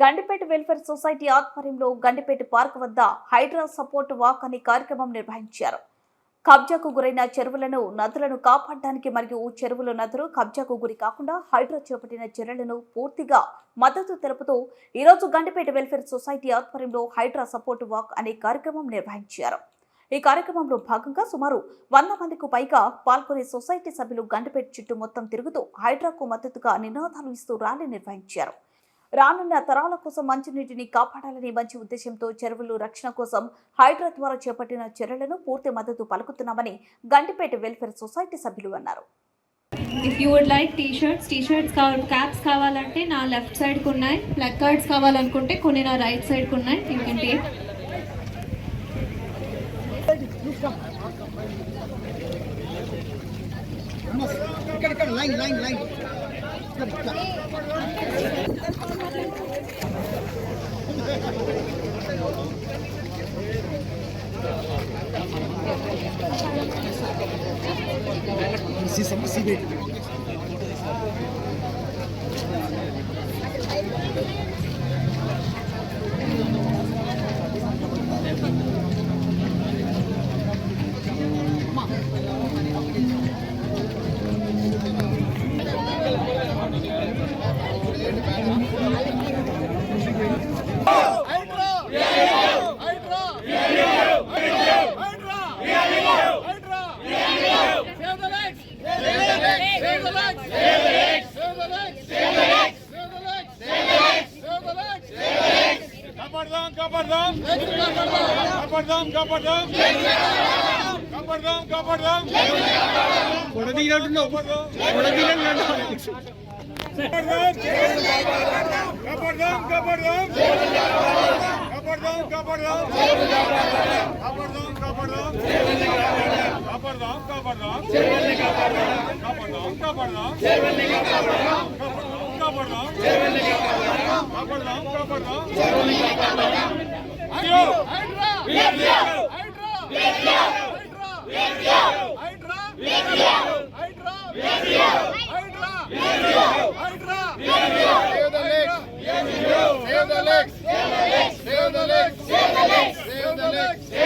Gandipet welfare society ఆధ్వర్యంలో Gandipet park వద్ద Hydraa support walk అనే కార్యక్రమం నిర్వహించారు. కబ్జాకు గురైన చెరువులను నదులను కాపాడడానికి మరియు చెరువులు నదులు కబ్జాకు గురి కాకుండా హైడ్రా చేపట్టిన చర్యలను పూర్తిగా మద్దతు తెలుపుతూ ఈరోజు గండిపేట వెల్ఫేర్ సొసైటీ ఆధ్వర్యంలో హైడ్రా సపోర్ట్ వాక్ అనే కార్యక్రమం నిర్వహించారు. ఈ కార్యక్రమంలో భాగంగా సుమారు వంద మందికి పైగా పాల్గొనే సొసైటీ సభ్యులు గండిపేట చుట్టూ మొత్తం తిరుగుతూ హైడ్రాకు మద్దతుగా నినాదాలు ఇస్తూ ర్యాలీ నిర్వహించారు. రానున్న తరాల కోసం మంచినీటిని కాపాడాలనే మంచి ఉద్దేశంతో చెరువులు రక్షణ కోసం హైడ్రా ద్వారా చేపట్టిన చర్యలను పూర్తి మద్దతు పలుకుతున్నామని గండిపేట వెల్ఫేర్ సొసైటీ సభ్యులు అన్నారు. If you would like T shirts T shirts కావాలి క్యాప్స్ కావాలంటే నా లెఫ్ట్ సైడ్కి ఉన్నాయి. ప్లగ్ కార్డ్స్ కావాలనుకుంటే కొన్ని నా రైట్ సైడ్కి ఉన్నాయి. యూ కెన్ టేక్ ఇక్కడ ఇక్కడ లైన్ లైన్ లైన్ Esse é కాపాడదాం కాపాడదాం కాపాడదాం కాపాడదాం కాపాడదాం కాపాడదాం కొడదీరంటున్నావు కొడదీరంటున్నావు కాపాడదాం కాపాడదాం కాపాడదాం కాపాడదాం కాపాడదాం కాపాడదాం కాపాడదాం காப்பாடுறோம் காப்பாடுறோம் காப்பாடுறோம் காப்பாடுறோம் காப்பாடுறோம் காப்பாடுறோம் காப்பாடுறோம் Save the legs! Save the legs! Save the legs! Save the legs!